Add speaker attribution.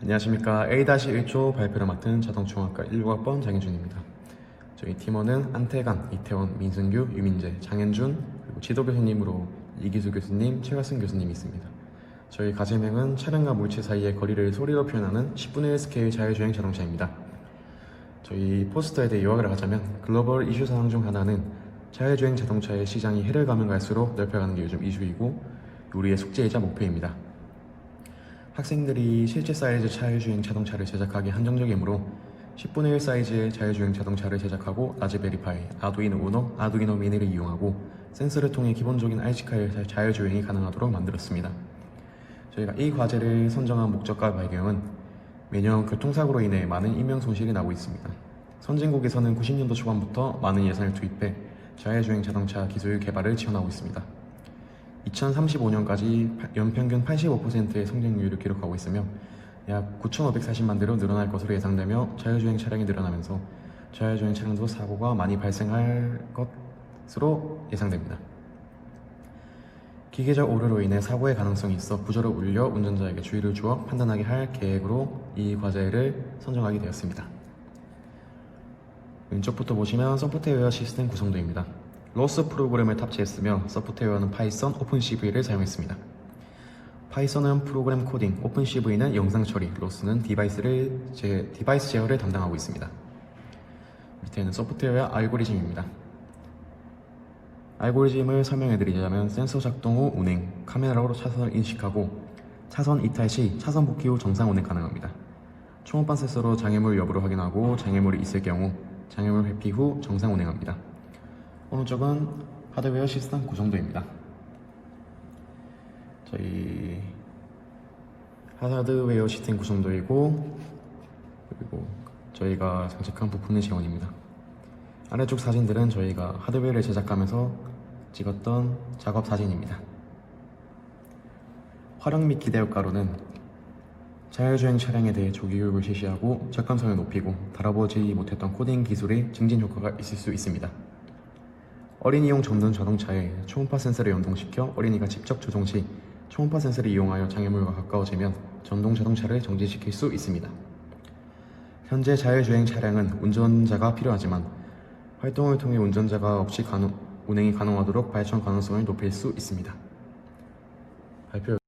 Speaker 1: 안녕하십니까 A-1조 발표를 맡은 자동중학과 1학번 장현준입니다. 저희 팀원은 안태간, 이태원, 민승규, 유민재, 장현준 그리고 지도 교수님으로 이기수 교수님, 최가승 교수님이 있습니다. 저희 과제명은 차량과 물체 사이의 거리를 소리로 표현하는 10분의 1 스케일 자율주행 자동차입니다. 저희 포스터에 대해 요약을 하자면 글로벌 이슈 사항 중 하나는 자율주행 자동차의 시장이 해를 가면 갈수록 넓혀가는 게 요즘 이슈이고 우리의 숙제이자 목표입니다. 학생들이 실제 사이즈 자율주행 자동차를 제작하기 한정적이므로 10분의 1 사이즈의 자율주행 자동차를 제작하고 라즈베리파이, 아두이노 우노, 아두이노 미니를 이용하고 센서를 통해 기본적인 RC카의 자율주행이 가능하도록 만들었습니다. 저희가 이 과제를 선정한 목적과 배경은 매년 교통사고로 인해 많은 인명 손실이 나고 있습니다. 선진국에서는 90년도 초반부터 많은 예산을 투입해 자율주행 자동차 기술 개발을 지원하고 있습니다. 2035년까지 연평균 85%의 성장률을 기록하고 있으며 약 9,540만 대로 늘어날 것으로 예상되며 자율주행 차량이 늘어나면서 자율주행 차량도 사고가 많이 발생할 것으로 예상됩니다. 기계적 오류로 인해 사고의 가능성이 있어 구조를 울려 운전자에게 주의를 주어 판단하게 할 계획으로 이 과제를 선정하게 되었습니다. 왼쪽부터 보시면 소프트웨어 시스템 구성도입니다. 로스 프로그램을 탑재했으며 소프트웨어는 파이썬, 오픈CV를 사용했습니다. 파이썬은 프로그램 코딩, 오픈CV는 영상 처리, 로스는 디바이스를 제, 디바이스 제어를 담당하고 있습니다. 밑에는 소프트웨어 알고리즘입니다. 알고리즘을 설명해드리자면 센서 작동 후 운행, 카메라로 차선을 인식하고 차선 이탈 시 차선 복귀 후 정상 운행 가능합니다. 초음파 센서로 장애물 여부를 확인하고 장애물이 있을 경우 장애물 회피 후 정상 운행합니다. 오른쪽은 하드웨어 시스템 구성도입니다. 저희 하드웨어 시스템 구성도이고 그리고 저희가 장착한 부품의 지원입니다. 아래쪽 사진들은 저희가 하드웨어를 제작하면서 찍었던 작업 사진입니다. 활용 및 기대 효과로는 자율주행 차량에 대해 조기 교육을 실시하고 접근성을 높이고 달아보지 못했던 코딩 기술의 증진 효과가 있을 수 있습니다. 어린이용 전동 자동차에 초음파 센서를 연동시켜 어린이가 직접 조종 시 초음파 센서를 이용하여 장애물과 가까워지면 전동 자동차를 정지시킬 수 있습니다. 현재 자율주행 차량은 운전자가 필요하지만 활동을 통해 운전자가 없이 가능- 운행이 가능하도록 발전 가능성을 높일 수 있습니다. 발표